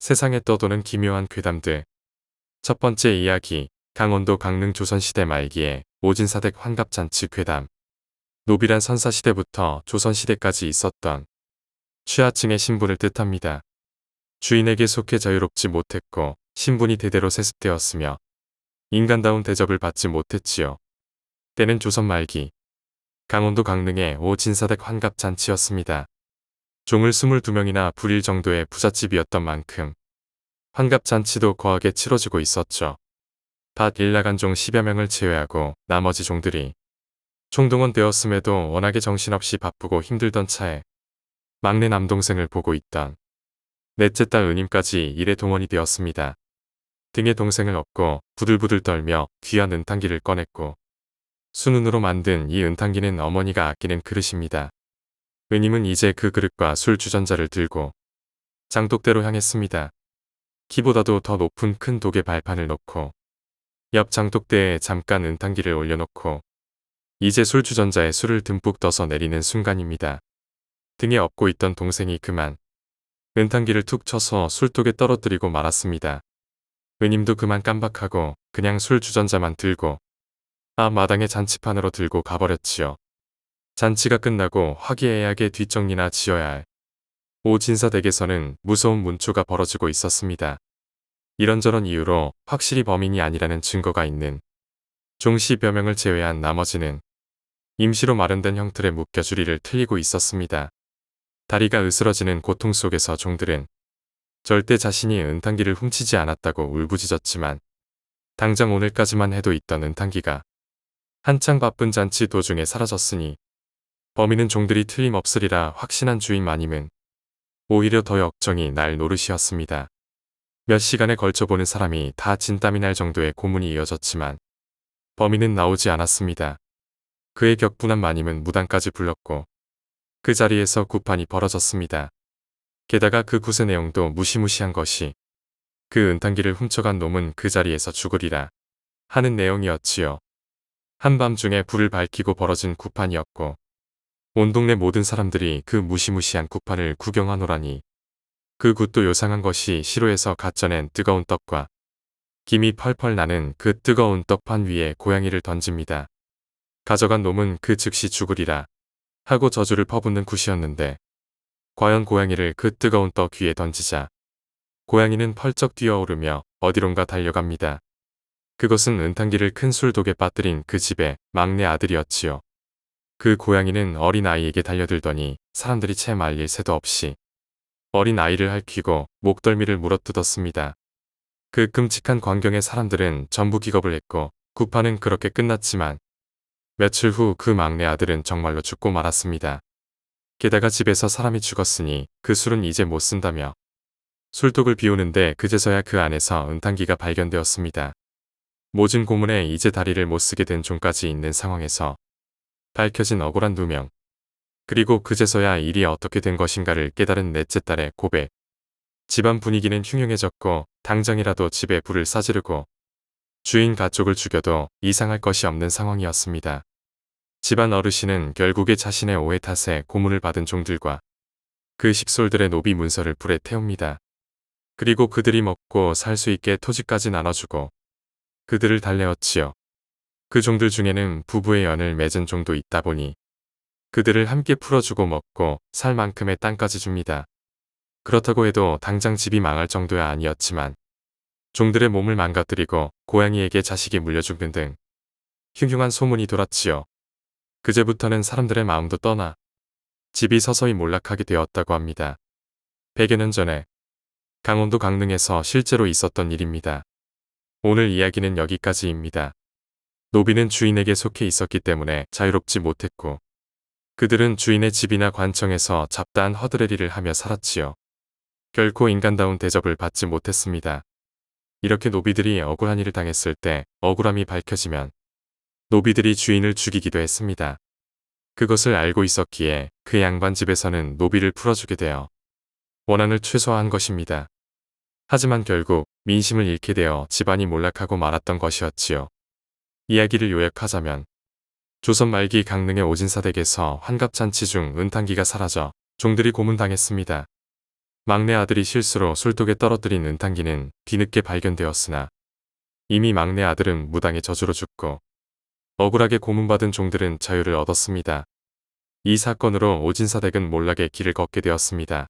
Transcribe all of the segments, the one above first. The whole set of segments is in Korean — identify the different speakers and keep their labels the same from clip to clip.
Speaker 1: 세상에 떠도는 기묘한 괴담들. 첫 번째 이야기, 강원도 강릉 조선시대 말기에 오진사댁 환갑잔치 괴담. 노비란 선사시대부터 조선시대까지 있었던 취하층의 신분을 뜻합니다. 주인에게 속해 자유롭지 못했고 신분이 대대로 세습되었으며 인간다운 대접을 받지 못했지요. 때는 조선 말기 강원도 강릉의 오진사댁 환갑잔치였습니다. 종을 22명이나 부릴 정도의 부잣집이었던 만큼 환갑잔치도 거하게 치러지고 있었죠. 밭 일나간 종 10여 명을 제외하고 나머지 종들이 총동원 되었음에도 워낙에 정신없이 바쁘고 힘들던 차에 막내 남동생을 보고 있던 넷째 딸 은임까지 일에 동원이 되었습니다. 등에 동생을 업고 부들부들 떨며 귀한 은탕기를 꺼냈고 수눈으로 만든 이 은탕기는 어머니가 아끼는 그릇입니다. 은임은 이제 그 그릇과 술 주전자를 들고 장독대로 향했습니다. 키보다도 더 높은 큰 독의 발판을 놓고 옆 장독대에 잠깐 은탕기를 올려놓고 이제 술 주전자에 술을 듬뿍 떠서 내리는 순간입니다. 등에 업고 있던 동생이 그만 은탕기를 툭 쳐서 술독에 떨어뜨리고 말았습니다. 은임도 그만 깜박하고 그냥 술 주전자만 들고 아 마당의 잔치판으로 들고 가버렸지요. 잔치가 끝나고 화기애애하게 뒷정리나 지어야 할 오진사댁에서는 무서운 문초가 벌어지고 있었습니다. 이런저런 이유로 확실히 범인이 아니라는 증거가 있는 종시 몇 명을 제외한 나머지는 임시로 마련된 형틀에 묶여 주리를 틀리고 있었습니다. 다리가 으스러지는 고통 속에서 종들은 절대 자신이 은탕기를 훔치지 않았다고 울부짖었지만 당장 오늘까지만 해도 있던 은탕기가 한창 바쁜 잔치 도중에 사라졌으니 범인은 종들이 틀림없으리라 확신한 주인마님은 오히려 더 역정이 날 노릇이었습니다. 몇 시간에 걸쳐 보는 사람이 다 진땀이 날 정도의 고문이 이어졌지만 범인은 나오지 않았습니다. 그의 격분한 마님은 무당까지 불렀고 그 자리에서 구판이 벌어졌습니다. 게다가 그 굿의 내용도 무시무시한 것이 그 은탕기를 훔쳐간 놈은 그 자리에서 죽으리라 하는 내용이었지요. 한밤중에 불을 밝히고 벌어진 구판이었고 온 동네 모든 사람들이 그 무시무시한 구판을 구경하노라니 그 굿도 요상한 것이 시로에서 갓져낸 뜨거운 떡과 김이 펄펄 나는 그 뜨거운 떡판 위에 고양이를 던집니다. 가져간 놈은 그 즉시 죽으리라 하고 저주를 퍼붓는 굿이었는데 과연 고양이를 그 뜨거운 떡 위에 던지자 고양이는 펄쩍 뛰어오르며 어디론가 달려갑니다. 그것은 은탕기를 큰 술독에 빠뜨린 그 집의 막내 아들이었지요. 그 고양이는 어린 아이에게 달려들더니 사람들이 채 말릴 새도 없이 어린 아이를 핥히고 목덜미를 물어뜯었습니다. 그 끔찍한 광경에 사람들은 전부 기겁을 했고 구파는 그렇게 끝났지만 며칠 후 그 막내 아들은 정말로 죽고 말았습니다. 게다가 집에서 사람이 죽었으니 그 술은 이제 못 쓴다며 술독을 비우는데 그제서야 그 안에서 은탕기가 발견되었습니다. 모진 고문에 이제 다리를 못 쓰게 된 종까지 있는 상황에서 밝혀진 억울한 누명. 그리고 그제서야 일이 어떻게 된 것인가를 깨달은 넷째 딸의 고백. 집안 분위기는 흉흉해졌고 당장이라도 집에 불을 싸지르고 주인 가족을 죽여도 이상할 것이 없는 상황이었습니다. 집안 어르신은 결국에 자신의 오해 탓에 고문을 받은 종들과 그 식솔들의 노비 문서를 불에 태웁니다. 그리고 그들이 먹고 살 수 있게 토지까지 나눠주고 그들을 달래었지요. 그 종들 중에는 부부의 연을 맺은 종도 있다 보니 그들을 함께 풀어주고 먹고 살 만큼의 땅까지 줍니다. 그렇다고 해도 당장 집이 망할 정도야 아니었지만 종들의 몸을 망가뜨리고 고양이에게 자식이 물려 죽는 등 흉흉한 소문이 돌았지요. 그제부터는 사람들의 마음도 떠나 집이 서서히 몰락하게 되었다고 합니다. 100여 년 전에 강원도 강릉에서 실제로 있었던 일입니다. 오늘 이야기는 여기까지입니다. 노비는 주인에게 속해 있었기 때문에 자유롭지 못했고 그들은 주인의 집이나 관청에서 잡다한 허드레리를 하며 살았지요. 결코 인간다운 대접을 받지 못했습니다. 이렇게 노비들이 억울한 일을 당했을 때 억울함이 밝혀지면 노비들이 주인을 죽이기도 했습니다. 그것을 알고 있었기에 그 양반 집에서는 노비를 풀어주게 되어 원한을 최소화한 것입니다. 하지만 결국 민심을 잃게 되어 집안이 몰락하고 말았던 것이었지요. 이야기를 요약하자면 조선 말기 강릉의 오진사댁에서 환갑잔치 중 은탕기가 사라져 종들이 고문당했습니다. 막내 아들이 실수로 술독에 떨어뜨린 은탄기는 뒤늦게 발견되었으나 이미 막내 아들은 무당의 저주로 죽고 억울하게 고문받은 종들은 자유를 얻었습니다. 이 사건으로 오진사댁은 몰락의 길을 걷게 되었습니다.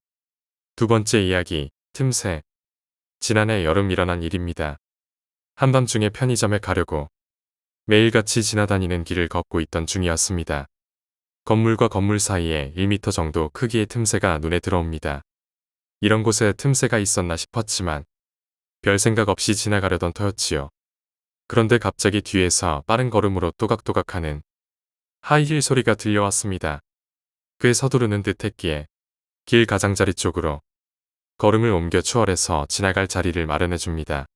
Speaker 1: 두 번째 이야기, 틈새. 지난해 여름 일어난 일입니다. 한밤중에 편의점에 가려고 매일같이 지나다니는 길을 걷고 있던 중이었습니다. 건물과 건물 사이에 1m 정도 크기의 틈새가 눈에 들어옵니다. 이런 곳에 틈새가 있었나 싶었지만 별 생각 없이 지나가려던 터였지요. 그런데 갑자기 뒤에서 빠른 걸음으로 또각또각하는 하이힐 소리가 들려왔습니다. 꽤 서두르는 듯 했기에 길 가장자리 쪽으로 걸음을 옮겨 추월해서 지나갈 자리를 마련해 줍니다.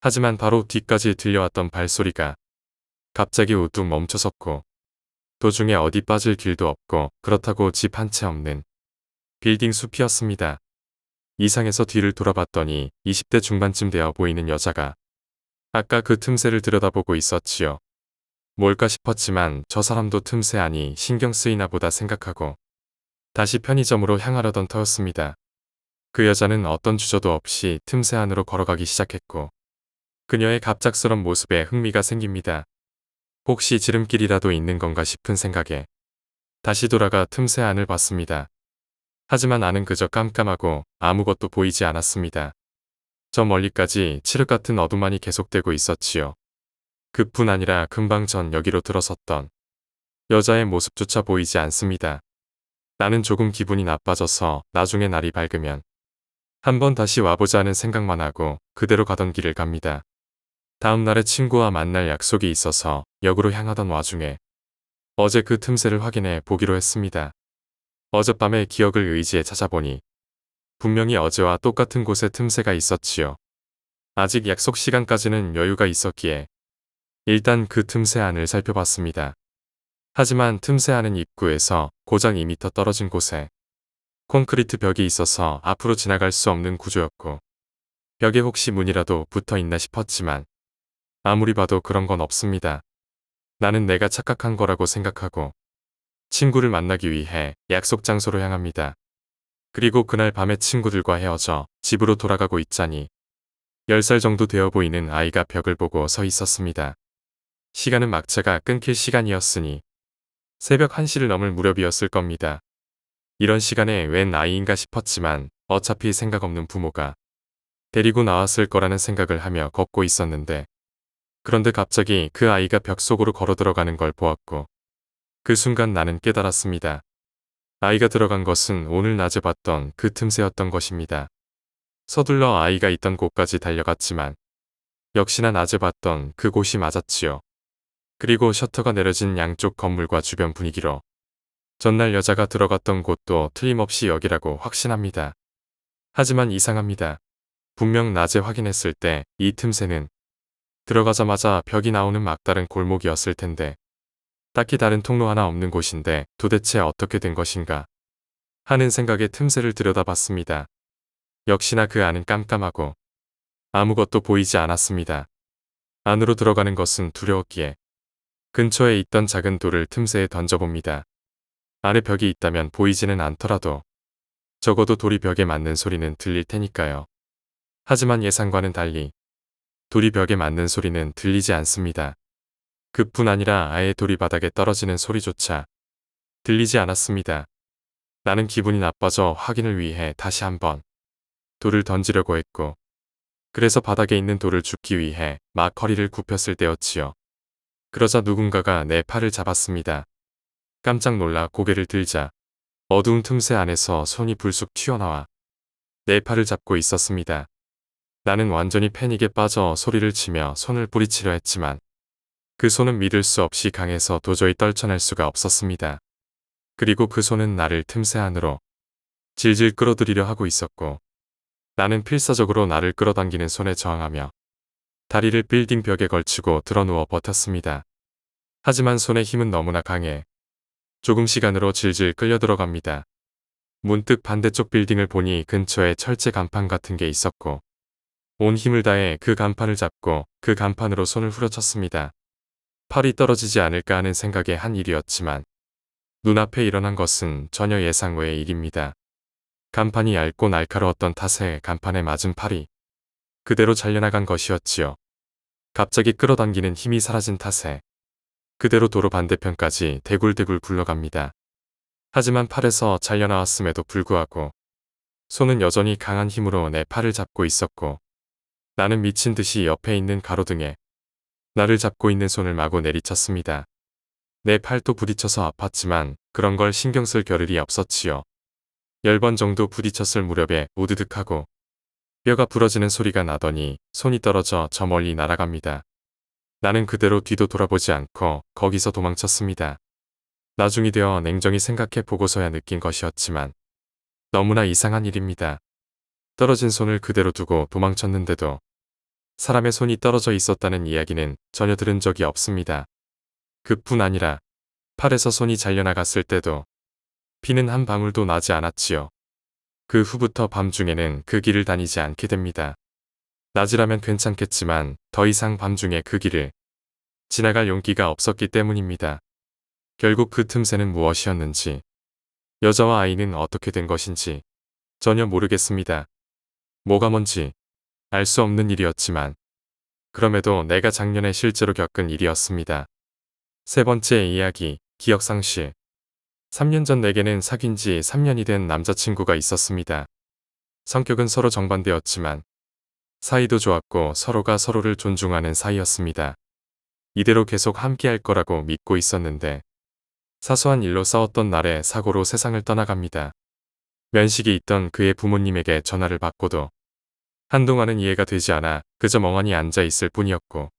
Speaker 1: 하지만 바로 뒤까지 들려왔던 발소리가 갑자기 우뚝 멈춰섰고 도중에 어디 빠질 길도 없고 그렇다고 집 한 채 없는 빌딩 숲이었습니다. 이상해서 뒤를 돌아봤더니 20대 중반쯤 되어 보이는 여자가 아까 그 틈새를 들여다보고 있었지요. 뭘까 싶었지만 저 사람도 틈새 아니 신경 쓰이나 보다 생각하고 다시 편의점으로 향하려던 터였습니다. 그 여자는 어떤 주저도 없이 틈새 안으로 걸어가기 시작했고 그녀의 갑작스런 모습에 흥미가 생깁니다. 혹시 지름길이라도 있는 건가 싶은 생각에 다시 돌아가 틈새 안을 봤습니다. 하지만 안은 그저 깜깜하고 아무것도 보이지 않았습니다. 저 멀리까지 칠흑 같은 어둠만이 계속되고 있었지요. 그뿐 아니라 금방 전 여기로 들어섰던 여자의 모습조차 보이지 않습니다. 나는 조금 기분이 나빠져서 나중에 날이 밝으면 한번 다시 와보자 하는 생각만 하고 그대로 가던 길을 갑니다. 다음 날에 친구와 만날 약속이 있어서 역으로 향하던 와중에 어제 그 틈새를 확인해 보기로 했습니다. 어젯밤에 기억을 의지해 찾아보니 분명히 어제와 똑같은 곳에 틈새가 있었지요. 아직 약속 시간까지는 여유가 있었기에 일단 그 틈새 안을 살펴봤습니다. 하지만 틈새 안은 입구에서 고작 2m 떨어진 곳에 콘크리트 벽이 있어서 앞으로 지나갈 수 없는 구조였고 벽에 혹시 문이라도 붙어 있나 싶었지만 아무리 봐도 그런 건 없습니다. 나는 내가 착각한 거라고 생각하고 친구를 만나기 위해 약속 장소로 향합니다. 그리고 그날 밤에 친구들과 헤어져 집으로 돌아가고 있자니 10살 정도 되어 보이는 아이가 벽을 보고 서 있었습니다. 시간은 막차가 끊길 시간이었으니 새벽 1시를 넘을 무렵이었을 겁니다. 이런 시간에 웬 아이인가 싶었지만 어차피 생각 없는 부모가 데리고 나왔을 거라는 생각을 하며 걷고 있었는데 그런데 갑자기 그 아이가 벽 속으로 걸어 들어가는 걸 보았고 그 순간 나는 깨달았습니다. 아이가 들어간 것은 오늘 낮에 봤던 그 틈새였던 것입니다. 서둘러 아이가 있던 곳까지 달려갔지만 역시나 낮에 봤던 그곳이 맞았지요. 그리고 셔터가 내려진 양쪽 건물과 주변 분위기로 전날 여자가 들어갔던 곳도 틀림없이 여기라고 확신합니다. 하지만 이상합니다. 분명 낮에 확인했을 때 이 틈새는 들어가자마자 벽이 나오는 막다른 골목이었을 텐데 딱히 다른 통로 하나 없는 곳인데 도대체 어떻게 된 것인가 하는 생각에 틈새를 들여다봤습니다. 역시나 그 안은 깜깜하고 아무것도 보이지 않았습니다. 안으로 들어가는 것은 두려웠기에 근처에 있던 작은 돌을 틈새에 던져봅니다. 안에 벽이 있다면 보이지는 않더라도 적어도 돌이 벽에 맞는 소리는 들릴 테니까요. 하지만 예상과는 달리 돌이 벽에 맞는 소리는 들리지 않습니다. 그뿐 아니라 아예 돌이 바닥에 떨어지는 소리조차 들리지 않았습니다. 나는 기분이 나빠져 확인을 위해 다시 한번 돌을 던지려고 했고 그래서 바닥에 있는 돌을 줍기 위해 막 허리를 굽혔을 때였지요. 그러자 누군가가 내 팔을 잡았습니다. 깜짝 놀라 고개를 들자 어두운 틈새 안에서 손이 불쑥 튀어나와 내 팔을 잡고 있었습니다. 나는 완전히 패닉에 빠져 소리를 치며 손을 뿌리치려 했지만 그 손은 믿을 수 없이 강해서 도저히 떨쳐낼 수가 없었습니다. 그리고 그 손은 나를 틈새 안으로 질질 끌어들이려 하고 있었고 나는 필사적으로 나를 끌어당기는 손에 저항하며 다리를 빌딩 벽에 걸치고 드러누워 버텼습니다. 하지만 손의 힘은 너무나 강해 조금 시간으로 질질 끌려 들어갑니다. 문득 반대쪽 빌딩을 보니 근처에 철제 간판 같은 게 있었고 온 힘을 다해 그 간판을 잡고 그 간판으로 손을 후려쳤습니다. 팔이 떨어지지 않을까 하는 생각에 한 일이었지만 눈앞에 일어난 것은 전혀 예상 외의 일입니다. 간판이 얇고 날카로웠던 탓에 간판에 맞은 팔이 그대로 잘려나간 것이었지요. 갑자기 끌어당기는 힘이 사라진 탓에 그대로 도로 반대편까지 대굴대굴 굴러갑니다. 하지만 팔에서 잘려나왔음에도 불구하고 손은 여전히 강한 힘으로 내 팔을 잡고 있었고 나는 미친 듯이 옆에 있는 가로등에 나를 잡고 있는 손을 마구 내리쳤습니다. 내 팔도 부딪혀서 아팠지만 그런 걸 신경 쓸 겨를이 없었지요. 열 번 정도 부딪혔을 무렵에 우드득 하고 뼈가 부러지는 소리가 나더니 손이 떨어져 저 멀리 날아갑니다. 나는 그대로 뒤도 돌아보지 않고 거기서 도망쳤습니다. 나중이 되어 냉정히 생각해 보고서야 느낀 것이었지만 너무나 이상한 일입니다. 떨어진 손을 그대로 두고 도망쳤는데도 사람의 손이 떨어져 있었다는 이야기는 전혀 들은 적이 없습니다. 그뿐 아니라 팔에서 손이 잘려나갔을 때도 피는 한 방울도 나지 않았지요. 그 후부터 밤중에는 그 길을 다니지 않게 됩니다. 낮이라면 괜찮겠지만 더 이상 밤중에 그 길을 지나갈 용기가 없었기 때문입니다. 결국 그 틈새는 무엇이었는지 여자와 아이는 어떻게 된 것인지 전혀 모르겠습니다. 뭐가 뭔지 알 수 없는 일이었지만 그럼에도 내가 작년에 실제로 겪은 일이었습니다. 세 번째 이야기, 기억상실. 3년 전 내게는 사귄 지 3년이 된 남자친구가 있었습니다. 성격은 서로 정반대였지만 사이도 좋았고 서로가 서로를 존중하는 사이였습니다. 이대로 계속 함께 할 거라고 믿고 있었는데 사소한 일로 싸웠던 날에 사고로 세상을 떠나갑니다. 면식이 있던 그의 부모님에게 전화를 받고도 한동안은 이해가 되지 않아 그저 멍하니 앉아 있을 뿐이었고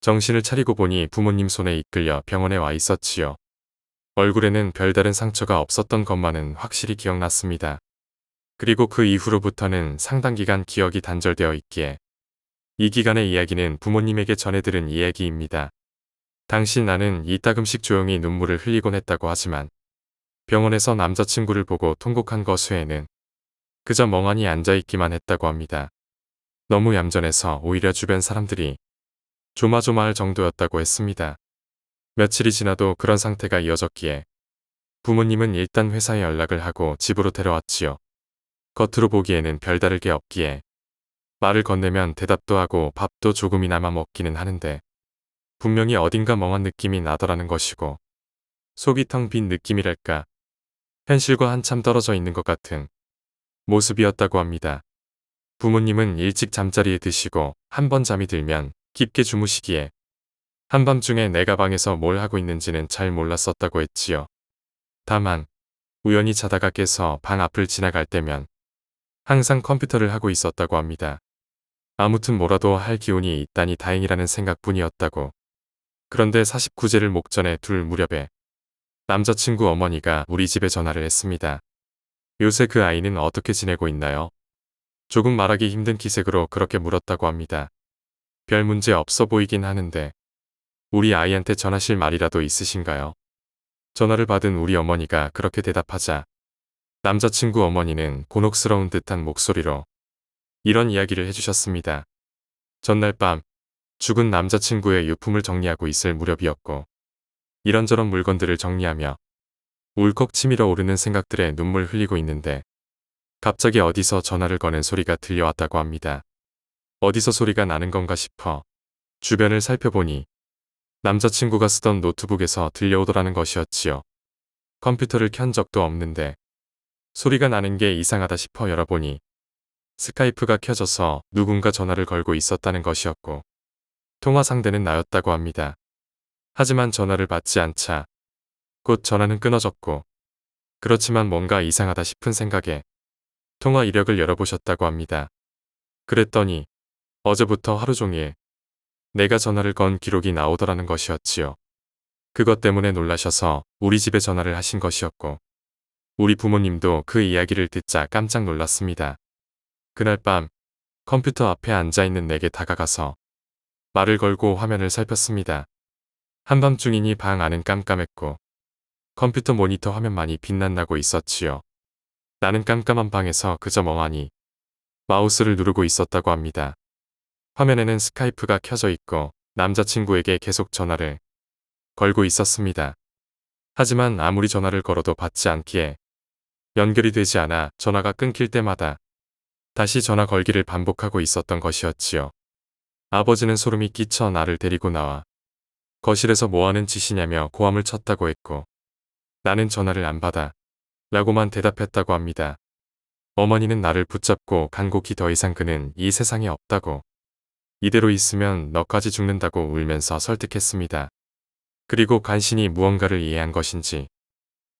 Speaker 1: 정신을 차리고 보니 부모님 손에 이끌려 병원에 와 있었지요. 얼굴에는 별다른 상처가 없었던 것만은 확실히 기억났습니다. 그리고 그 이후로부터는 상당 기간 기억이 단절되어 있기에 이 기간의 이야기는 부모님에게 전해 들은 이야기입니다. 당시 나는 이따금씩 조용히 눈물을 흘리곤 했다고 하지만 병원에서 남자친구를 보고 통곡한 것 외에는 그저 멍하니 앉아있기만 했다고 합니다. 너무 얌전해서 오히려 주변 사람들이 조마조마할 정도였다고 했습니다. 며칠이 지나도 그런 상태가 이어졌기에 부모님은 일단 회사에 연락을 하고 집으로 데려왔지요. 겉으로 보기에는 별다를 게 없기에 말을 건네면 대답도 하고 밥도 조금이나마 먹기는 하는데 분명히 어딘가 멍한 느낌이 나더라는 것이고 속이 텅 빈 느낌이랄까 현실과 한참 떨어져 있는 것 같은 모습이었다고 합니다. 부모님은 일찍 잠자리에 드시고 한 번 잠이 들면 깊게 주무시기에 한밤중에 내가 방에서 뭘 하고 있는지는 잘 몰랐었다고 했지요. 다만 우연히 자다가 깨서 방 앞을 지나갈 때면 항상 컴퓨터를 하고 있었다고 합니다. 아무튼 뭐라도 할 기운이 있다니 다행이라는 생각뿐이었다고. 그런데 49제를 목전에 둘 무렵에 남자친구 어머니가 우리 집에 전화를 했습니다. 요새 그 아이는 어떻게 지내고 있나요? 조금 말하기 힘든 기색으로 그렇게 물었다고 합니다. 별 문제 없어 보이긴 하는데 우리 아이한테 전하실 말이라도 있으신가요? 전화를 받은 우리 어머니가 그렇게 대답하자 남자친구 어머니는 곤혹스러운 듯한 목소리로 이런 이야기를 해주셨습니다. 전날 밤 죽은 남자친구의 유품을 정리하고 있을 무렵이었고 이런저런 물건들을 정리하며 울컥 치밀어 오르는 생각들에 눈물 흘리고 있는데 갑자기 어디서 전화를 거는 소리가 들려왔다고 합니다. 어디서 소리가 나는 건가 싶어 주변을 살펴보니 남자친구가 쓰던 노트북에서 들려오더라는 것이었지요. 컴퓨터를 켠 적도 없는데 소리가 나는 게 이상하다 싶어 열어보니 스카이프가 켜져서 누군가 전화를 걸고 있었다는 것이었고 통화 상대는 나였다고 합니다. 하지만 전화를 받지 않자 곧 전화는 끊어졌고 그렇지만 뭔가 이상하다 싶은 생각에 통화 이력을 열어보셨다고 합니다. 그랬더니 어제부터 하루 종일 내가 전화를 건 기록이 나오더라는 것이었지요. 그것 때문에 놀라셔서 우리 집에 전화를 하신 것이었고 우리 부모님도 그 이야기를 듣자 깜짝 놀랐습니다. 그날 밤 컴퓨터 앞에 앉아있는 내게 다가가서 말을 걸고 화면을 살폈습니다. 한밤중이니 방 안은 깜깜했고 컴퓨터 모니터 화면만이 빛난나고 있었지요. 나는 깜깜한 방에서 그저 멍하니 마우스를 누르고 있었다고 합니다. 화면에는 스카이프가 켜져 있고 남자친구에게 계속 전화를 걸고 있었습니다. 하지만 아무리 전화를 걸어도 받지 않기에 연결이 되지 않아 전화가 끊길 때마다 다시 전화 걸기를 반복하고 있었던 것이었지요. 아버지는 소름이 끼쳐 나를 데리고 나와 거실에서 뭐하는 짓이냐며 고함을 쳤다고 했고 나는 전화를 안 받아 라고만 대답했다고 합니다. 어머니는 나를 붙잡고 간곡히 더 이상 그는 이 세상에 없다고 이대로 있으면 너까지 죽는다고 울면서 설득했습니다. 그리고 간신히 무언가를 이해한 것인지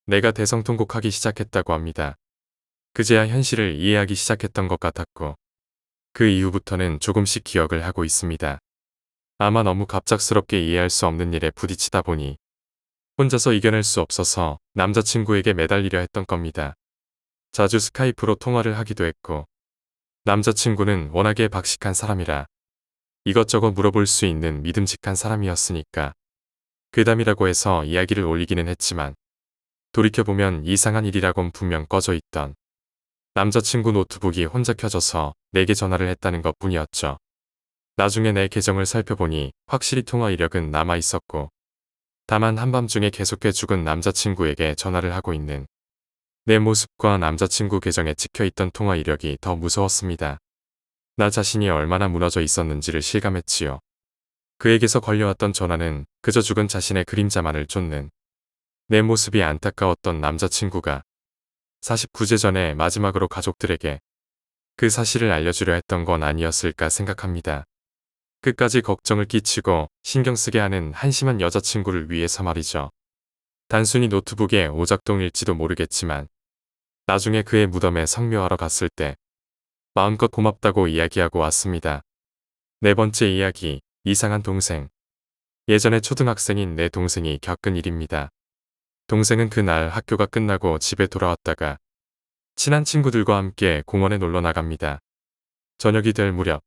Speaker 1: 내가 대성통곡하기 시작했다고 합니다. 그제야 현실을 이해하기 시작했던 것 같았고 그 이후부터는 조금씩 기억을 하고 있습니다. 아마 너무 갑작스럽게 이해할 수 없는 일에 부딪히다 보니 혼자서 이겨낼 수 없어서 남자친구에게 매달리려 했던 겁니다. 자주 스카이프로 통화를 하기도 했고 남자친구는 워낙에 박식한 사람이라 이것저것 물어볼 수 있는 믿음직한 사람이었으니까 괴담이라고 해서 이야기를 올리기는 했지만 돌이켜보면 이상한 일이라곤 분명 꺼져 있던 남자친구 노트북이 혼자 켜져서 내게 전화를 했다는 것 뿐이었죠. 나중에 내 계정을 살펴보니 확실히 통화 이력은 남아 있었고 다만 한밤중에 계속해 죽은 남자친구에게 전화를 하고 있는 내 모습과 남자친구 계정에 찍혀있던 통화 이력이 더 무서웠습니다. 나 자신이 얼마나 무너져 있었는지를 실감했지요. 그에게서 걸려왔던 전화는 그저 죽은 자신의 그림자만을 쫓는 내 모습이 안타까웠던 남자친구가 49제 전에 마지막으로 가족들에게 그 사실을 알려주려 했던 건 아니었을까 생각합니다. 끝까지 걱정을 끼치고 신경 쓰게 하는 한심한 여자친구를 위해서 말이죠. 단순히 노트북의 오작동일지도 모르겠지만 나중에 그의 무덤에 성묘하러 갔을 때 마음껏 고맙다고 이야기하고 왔습니다. 네 번째 이야기, 이상한 동생. 예전에 초등학생인 내 동생이 겪은 일입니다. 동생은 그날 학교가 끝나고 집에 돌아왔다가 친한 친구들과 함께 공원에 놀러 나갑니다. 저녁이 될 무렵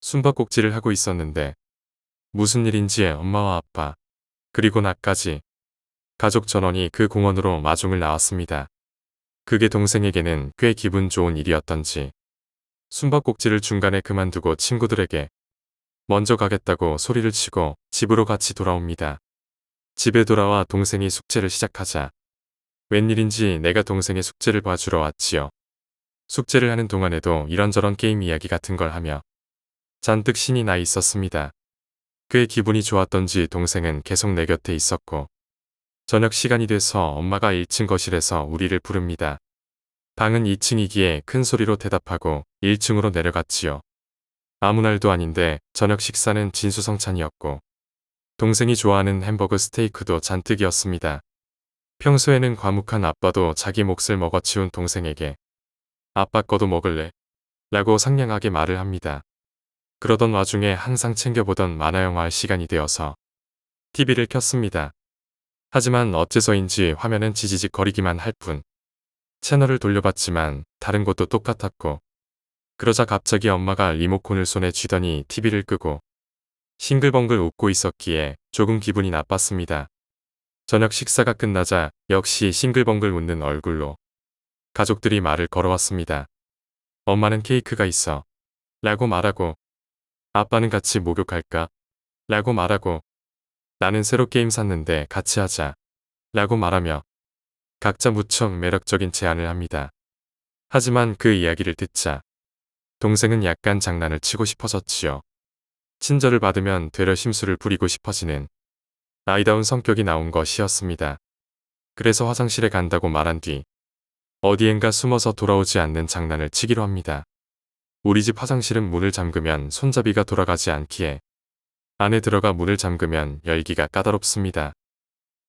Speaker 1: 숨바꼭질을 하고 있었는데 무슨 일인지 엄마와 아빠 그리고 나까지 가족 전원이 그 공원으로 마중을 나왔습니다. 그게 동생에게는 꽤 기분 좋은 일이었던지 숨바꼭질을 중간에 그만두고 친구들에게 먼저 가겠다고 소리를 치고 집으로 같이 돌아옵니다. 집에 돌아와 동생이 숙제를 시작하자 웬일인지 내가 동생의 숙제를 봐주러 왔지요. 숙제를 하는 동안에도 이런저런 게임 이야기 같은 걸 하며 잔뜩 신이 나 있었습니다. 꽤 기분이 좋았던지 동생은 계속 내 곁에 있었고 저녁 시간이 돼서 엄마가 1층 거실에서 우리를 부릅니다. 방은 2층이기에 큰 소리로 대답하고 1층으로 내려갔지요. 아무 날도 아닌데 저녁 식사는 진수성찬이었고 동생이 좋아하는 햄버거 스테이크도 잔뜩이었습니다. 평소에는 과묵한 아빠도 자기 몫을 먹어치운 동생에게 아빠 거도 먹을래? 라고 상냥하게 말을 합니다. 그러던 와중에 항상 챙겨보던 만화영화 할 시간이 되어서 TV를 켰습니다. 하지만 어째서인지 화면은 지지직 거리기만 할 뿐. 채널을 돌려봤지만 다른 곳도 똑같았고 그러자 갑자기 엄마가 리모컨을 손에 쥐더니 TV를 끄고 싱글벙글 웃고 있었기에 조금 기분이 나빴습니다. 저녁 식사가 끝나자 역시 싱글벙글 웃는 얼굴로 가족들이 말을 걸어왔습니다. 엄마는 케이크가 있어 라고 말하고 아빠는 같이 목욕할까? 라고 말하고 나는 새로 게임 샀는데 같이 하자 라고 말하며 각자 무척 매력적인 제안을 합니다. 하지만 그 이야기를 듣자 동생은 약간 장난을 치고 싶어졌지요. 친절을 받으면 되려 심술을 부리고 싶어지는 아이다운 성격이 나온 것이었습니다. 그래서 화장실에 간다고 말한 뒤 어디엔가 숨어서 돌아오지 않는 장난을 치기로 합니다. 우리 집 화장실은 문을 잠그면 손잡이가 돌아가지 않기에 안에 들어가 문을 잠그면 열기가 까다롭습니다.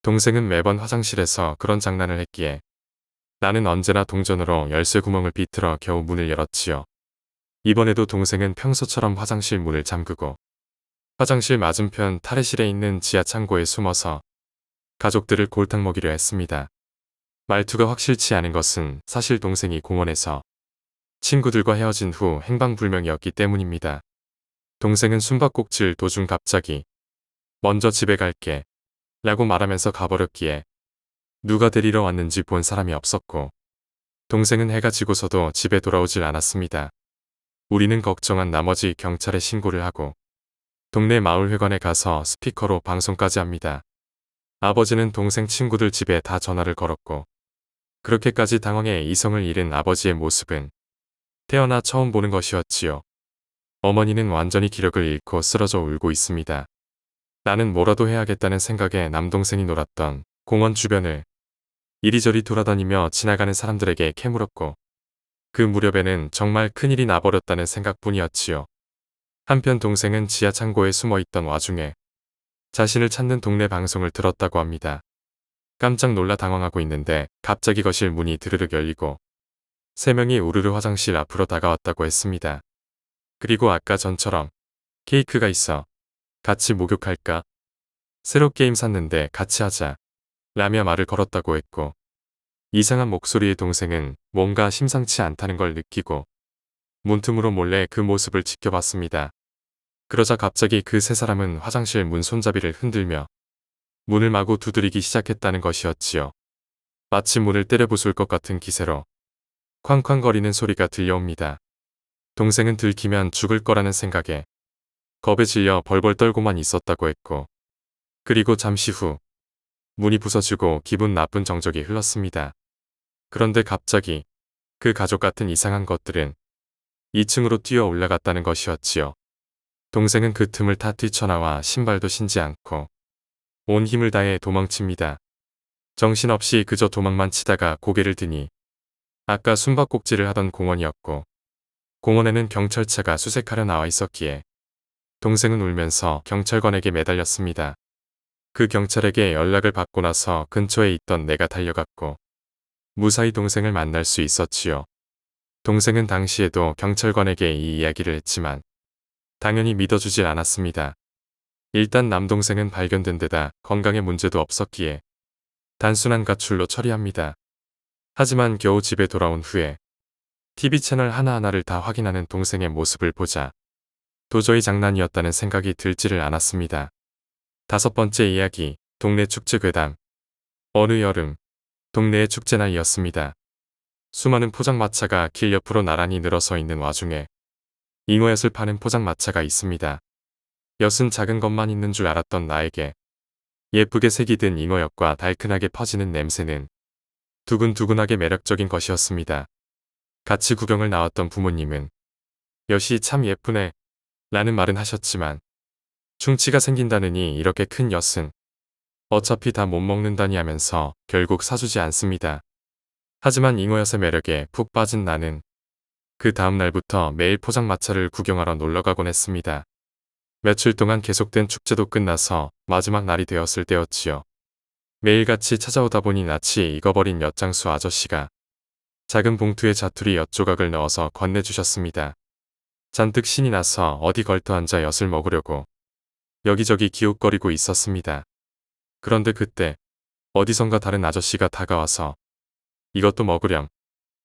Speaker 1: 동생은 매번 화장실에서 그런 장난을 했기에 나는 언제나 동전으로 열쇠 구멍을 비틀어 겨우 문을 열었지요. 이번에도 동생은 평소처럼 화장실 문을 잠그고 화장실 맞은편 탈의실에 있는 지하 창고에 숨어서 가족들을 골탕 먹이려 했습니다. 말투가 확실치 않은 것은 사실 동생이 공원에서 친구들과 헤어진 후 행방불명이었기 때문입니다. 동생은 숨바꼭질 도중 갑자기 먼저 집에 갈게 라고 말하면서 가버렸기에 누가 데리러 왔는지 본 사람이 없었고 동생은 해가 지고서도 집에 돌아오질 않았습니다. 우리는 걱정한 나머지 경찰에 신고를 하고 동네 마을회관에 가서 스피커로 방송까지 합니다. 아버지는 동생 친구들 집에 다 전화를 걸었고 그렇게까지 당황해 이성을 잃은 아버지의 모습은 태어나 처음 보는 것이었지요. 어머니는 완전히 기력을 잃고 쓰러져 울고 있습니다. 나는 뭐라도 해야겠다는 생각에 남동생이 놀았던 공원 주변을 이리저리 돌아다니며 지나가는 사람들에게 캐물었고 그 무렵에는 정말 큰일이 나버렸다는 생각뿐이었지요. 한편 동생은 지하 창고에 숨어 있던 와중에 자신을 찾는 동네 방송을 들었다고 합니다. 깜짝 놀라 당황하고 있는데 갑자기 거실 문이 드르륵 열리고 세 명이 우르르 화장실 앞으로 다가왔다고 했습니다. 그리고 아까 전처럼 케이크가 있어 같이 목욕할까? 새로 게임 샀는데 같이 하자. 라며 말을 걸었다고 했고 이상한 목소리의 동생은 뭔가 심상치 않다는 걸 느끼고 문틈으로 몰래 그 모습을 지켜봤습니다. 그러자 갑자기 그 세 사람은 화장실 문 손잡이를 흔들며 문을 마구 두드리기 시작했다는 것이었지요. 마치 문을 때려 부술 것 같은 기세로 쾅쾅거리는 소리가 들려옵니다. 동생은 들키면 죽을 거라는 생각에 겁에 질려 벌벌 떨고만 있었다고 했고 그리고 잠시 후 문이 부서지고 기분 나쁜 정적이 흘렀습니다. 그런데 갑자기 그 가족 같은 이상한 것들은 2층으로 뛰어 올라갔다는 것이었지요. 동생은 그 틈을 다 뛰쳐나와 신발도 신지 않고 온 힘을 다해 도망칩니다. 정신없이 그저 도망만 치다가 고개를 드니 아까 숨바꼭질을 하던 공원이었고 공원에는 경찰차가 수색하려 나와 있었기에 동생은 울면서 경찰관에게 매달렸습니다. 그 경찰에게 연락을 받고 나서 근처에 있던 내가 달려갔고 무사히 동생을 만날 수 있었지요. 동생은 당시에도 경찰관에게 이 이야기를 했지만 당연히 믿어주질 않았습니다. 일단 남동생은 발견된 데다 건강에 문제도 없었기에 단순한 가출로 처리합니다. 하지만 겨우 집에 돌아온 후에 TV 채널 하나하나를 다 확인하는 동생의 모습을 보자 도저히 장난이었다는 생각이 들지를 않았습니다. 다섯 번째 이야기, 동네 축제 괴담. 어느 여름, 동네의 축제 날이었습니다. 수많은 포장마차가 길 옆으로 나란히 늘어서 있는 와중에 잉어엿을 파는 포장마차가 있습니다. 엿은 작은 것만 있는 줄 알았던 나에게 예쁘게 색이 든 잉어엿과 달큰하게 퍼지는 냄새는 두근두근하게 매력적인 것이었습니다. 같이 구경을 나왔던 부모님은 엿이 참 예쁘네 라는 말은 하셨지만 충치가 생긴다느니 이렇게 큰 엿은 어차피 다 못 먹는다니 하면서 결국 사주지 않습니다. 하지만 잉어엿의 매력에 푹 빠진 나는 그 다음 날부터 매일 포장마차를 구경하러 놀러가곤 했습니다. 며칠 동안 계속된 축제도 끝나서 마지막 날이 되었을 때였지요. 매일같이 찾아오다 보니 낯이 익어버린 엿장수 아저씨가 작은 봉투에 자투리 엿 조각을 넣어서 건네주셨습니다. 잔뜩 신이 나서 어디 걸터 앉아 엿을 먹으려고 여기저기 기웃거리고 있었습니다. 그런데 그때 어디선가 다른 아저씨가 다가와서 이것도 먹으렴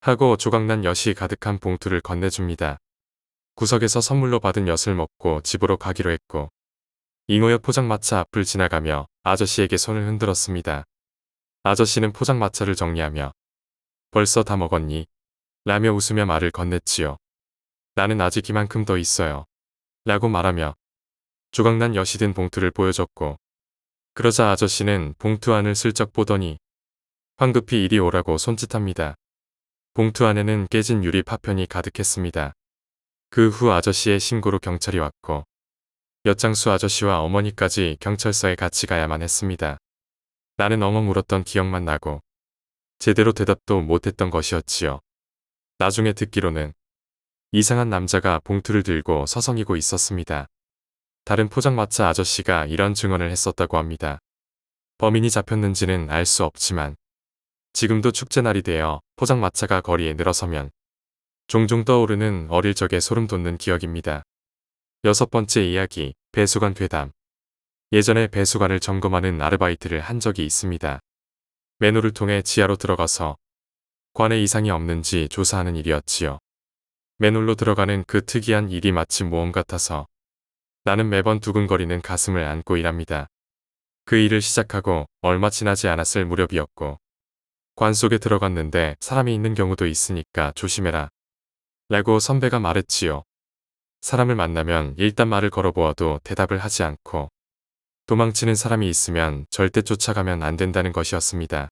Speaker 1: 하고 조각난 엿이 가득한 봉투를 건네줍니다. 구석에서 선물로 받은 엿을 먹고 집으로 가기로 했고 잉어엿 포장마차 앞을 지나가며 아저씨에게 손을 흔들었습니다. 아저씨는 포장마차를 정리하며 벌써 다 먹었니? 라며 웃으며 말을 건넸지요. 나는 아직 이만큼 더 있어요. 라고 말하며 조각난 엿이 든 봉투를 보여줬고 그러자 아저씨는 봉투 안을 슬쩍 보더니 황급히 이리 오라고 손짓합니다. 봉투 안에는 깨진 유리 파편이 가득했습니다. 그 후 아저씨의 신고로 경찰이 왔고 엿장수 아저씨와 어머니까지 경찰서에 같이 가야만 했습니다. 나는 엉엉 울었던 기억만 나고 제대로 대답도 못했던 것이었지요. 나중에 듣기로는 이상한 남자가 봉투를 들고 서성이고 있었습니다. 다른 포장마차 아저씨가 이런 증언을 했었다고 합니다. 범인이 잡혔는지는 알 수 없지만 지금도 축제날이 되어 포장마차가 거리에 늘어서면 종종 떠오르는 어릴 적의 소름 돋는 기억입니다. 여섯 번째 이야기, 배수관 괴담. 예전에 배수관을 점검하는 아르바이트를 한 적이 있습니다. 맨홀을 통해 지하로 들어가서 관에 이상이 없는지 조사하는 일이었지요. 맨홀로 들어가는 그 특이한 일이 마치 모험 같아서 나는 매번 두근거리는 가슴을 안고 일합니다. 그 일을 시작하고 얼마 지나지 않았을 무렵이었고 관 속에 들어갔는데 사람이 있는 경우도 있으니까 조심해라. 라고 선배가 말했지요. 사람을 만나면 일단 말을 걸어보아도 대답을 하지 않고 도망치는 사람이 있으면 절대 쫓아가면 안 된다는 것이었습니다.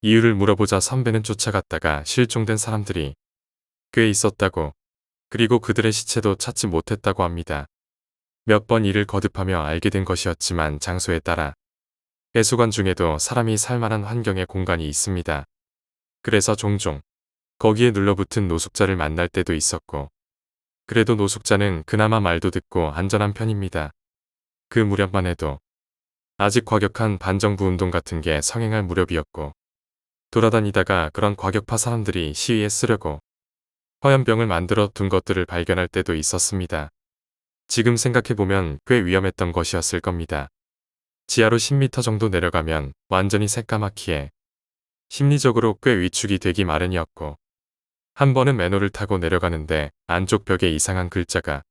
Speaker 1: 이유를 물어보자 선배는 쫓아갔다가 실종된 사람들이 꽤 있었다고 그리고 그들의 시체도 찾지 못했다고 합니다. 몇번 이를 거듭하며 알게 된 것이었지만 장소에 따라 배수관 중에도 사람이 살만한 환경의 공간이 있습니다. 그래서 종종 거기에 눌러붙은 노숙자를 만날 때도 있었고 그래도 노숙자는 그나마 말도 듣고 안전한 편입니다. 그 무렵만 해도 아직 과격한 반정부 운동 같은 게 성행할 무렵이었고 돌아다니다가 그런 과격파 사람들이 시위에 쓰려고 화염병을 만들어 둔 것들을 발견할 때도 있었습니다. 지금 생각해보면 꽤 위험했던 것이었을 겁니다. 지하로 10m 정도 내려가면 완전히 새까맣기에 심리적으로 꽤 위축이 되기 마련이었고 한 번은 맨홀을 타고 내려가는데 안쪽 벽에 이상한 글자가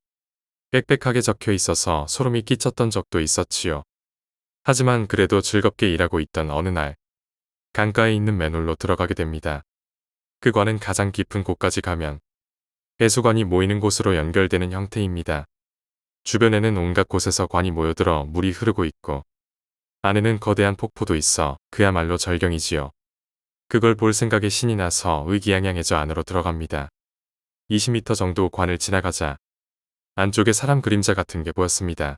Speaker 1: 빽빽하게 적혀 있어서 소름이 끼쳤던 적도 있었지요. 하지만 그래도 즐겁게 일하고 있던 어느 날 강가에 있는 맨홀로 들어가게 됩니다. 그 관은 가장 깊은 곳까지 가면 배수관이 모이는 곳으로 연결되는 형태입니다. 주변에는 온갖 곳에서 관이 모여들어 물이 흐르고 있고 안에는 거대한 폭포도 있어 그야말로 절경이지요. 그걸 볼 생각에 신이 나서 의기양양해져 안으로 들어갑니다. 20m 정도 관을 지나가자 안쪽에 사람 그림자 같은 게 보였습니다.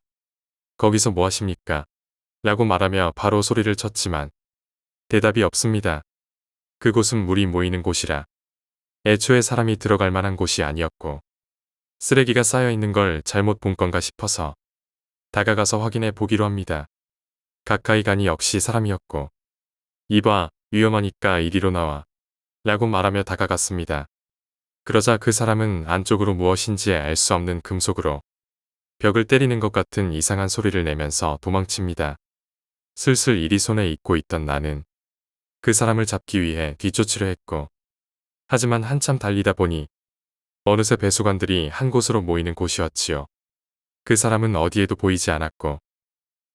Speaker 1: 거기서 뭐 하십니까? 라고 말하며 바로 소리를 쳤지만 대답이 없습니다. 그곳은 물이 모이는 곳이라 애초에 사람이 들어갈 만한 곳이 아니었고 쓰레기가 쌓여 있는 걸 잘못 본 건가 싶어서 다가가서 확인해 보기로 합니다. 가까이 가니 역시 사람이었고 이봐 위험하니까 이리로 나와 라고 말하며 다가갔습니다. 그러자 그 사람은 안쪽으로 무엇인지 알 수 없는 금속으로 벽을 때리는 것 같은 이상한 소리를 내면서 도망칩니다. 슬슬 일이 손에 익고 있던 나는 그 사람을 잡기 위해 뒤쫓으려 했고 하지만 한참 달리다 보니 어느새 배수관들이 한 곳으로 모이는 곳이었지요. 그 사람은 어디에도 보이지 않았고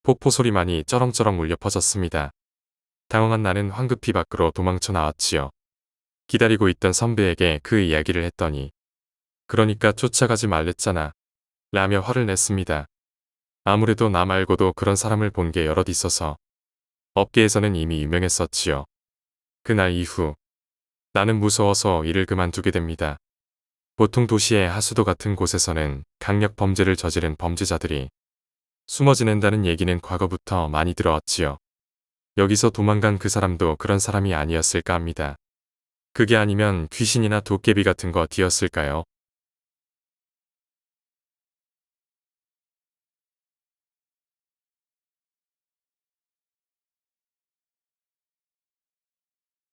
Speaker 1: 폭포 소리만이 쩌렁쩌렁 울려 퍼졌습니다. 당황한 나는 황급히 밖으로 도망쳐 나왔지요. 기다리고 있던 선배에게 그 이야기를 했더니 그러니까 쫓아가지 말랬잖아. 라며 화를 냈습니다. 아무래도 나 말고도 그런 사람을 본 게 여럿 있어서 업계에서는 이미 유명했었지요. 그날 이후 나는 무서워서 일을 그만두게 됩니다. 보통 도시의 하수도 같은 곳에서는 강력 범죄를 저지른 범죄자들이 숨어 지낸다는 얘기는 과거부터 많이 들어왔지요. 여기서 도망간 그 사람도 그런 사람이 아니었을까 합니다. 그게 아니면 귀신이나 도깨비 같은 거 뒤였을까요?